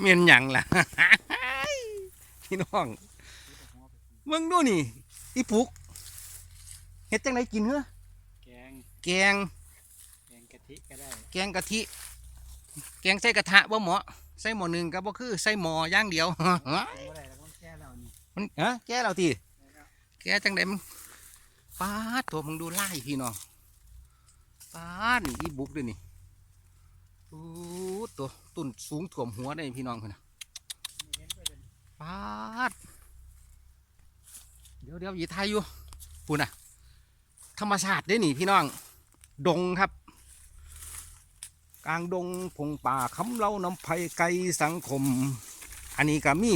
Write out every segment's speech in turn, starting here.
เมียนหยังล่ะ พี่น้องเบิ่งดูนี่อีปุกเฮ็ดจังไดกินเหรอแกง แกง แกงกะทิก็ได้ แกงกะทิ แกงใส่กระทะบ่เหมาะใส่หม้อหนึ่งก็บ่คือใส่หม้อย่างเดียวทำบ่ได้แล้วก็แก้แล้วนี่มันฮะแกเราทีแกจังไดมันปาดตัวมึงดูไล่พี่น้องปาดนี่อีบุกด้วยนี่โอ้ตัวตุ่นสูงถ่วมหัวได้พี่น้องคนน่ะปาด เดี๋ยวเดี๋ยวยีไทยอยู่พูน่ะ ธรรมชาติได้หนี่พี่น้อง ดงครับ กลางดงพงป่าคำเล่าน้ำไผ่ไก่สังคม อันนี้ก็มี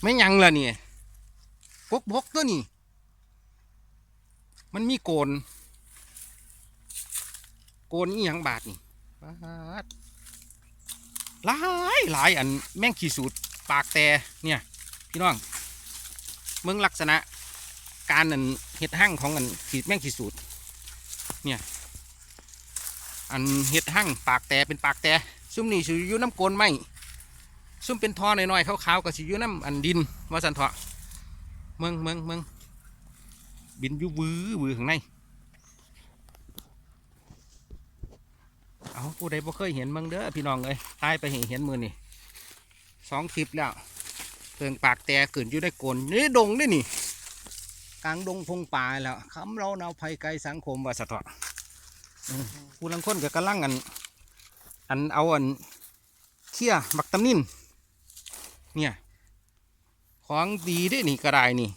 ไม่ยังละนี่พกพกตัวนี่ มันมีโกน โกนอีหยังบาทนี่ บาดหลายหลายอันแม่งขีสูตรปากแต่เนี่ยพี่น้องเมืองลักษณะการอันเห็ดหั่งของอันขีดแม่งขีสูตรเนี่ยอันเห็ดหั่งปากแต่เป็นปากแต่ซุ่มนี่สิอยู่น้ำโกนไหมซุ่มเป็นท่อหน่อยๆขาวๆก็สิอยู่น้ำอันดินว่าสันเถาะเมืองเมืองเมืองบินยู่วื้อวื้อข้างในเอา ผู้ใดบ่เคยเห็นเมืองเด้อพี่น้องเอ้ยตายไปเห็นเห็นมือนี่สองคลิปแล้วเพิงปากแต่เกินอยู่ได้โกนนี่ดงนี่นี่กลางดงพงป่าแล้วคำเราเนาภัยไกลสังคมว่าสันเถาะอืมผู้ลังคนก็กำลังอัน อันเอาอันเคี่ยบักตำนินเนี่ยของดีเด้นี่กระไดนี่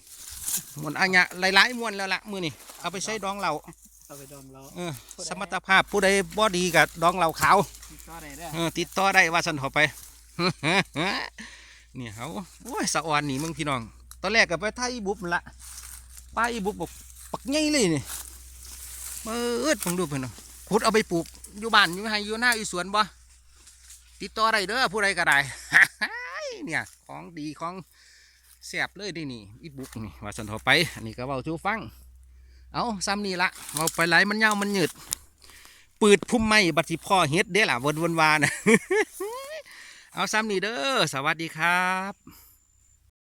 มวนอัญญะหลายๆมวนแล้วละมือนี่เอาไปใช้ดองเหล่า เอาไปดองเราเออสมรรถภาพผู้ใดบ่ดีกับดองเหล่าขาวก็ได้เด้อเออติดต่อได้ว่าสันเถอไปเนี่ยเขาโอ้ยสะออนนี่มึงพี่น้อง ตอนแรกก็ไปไทยอีบุบนั่นละป้าอีบุบบอกปักใหญ่เลยนี่เปิดฟังดูเพื่อนเนาะขุดเอาไปปลูกอยู่บ้านอยู่ให้อยู่หน้าอยู่สวนบ่ติดต่อได้เด้อผู้ใดก็ได้เนี่ยของดีของแซ่บเลยดินี่อีบุกนี่ว่าสันเถอไป อันนี้ก็เว้าชูฟัง เอาซ้ำนี่ละเอาไปไหลมันเห่ามันหยืดปืดพุ่มไม้บัติพ่อเฮ็ดเด้ล่ะวนวนวานะเอาซ้ำนี่เด้อสวัสดีครับ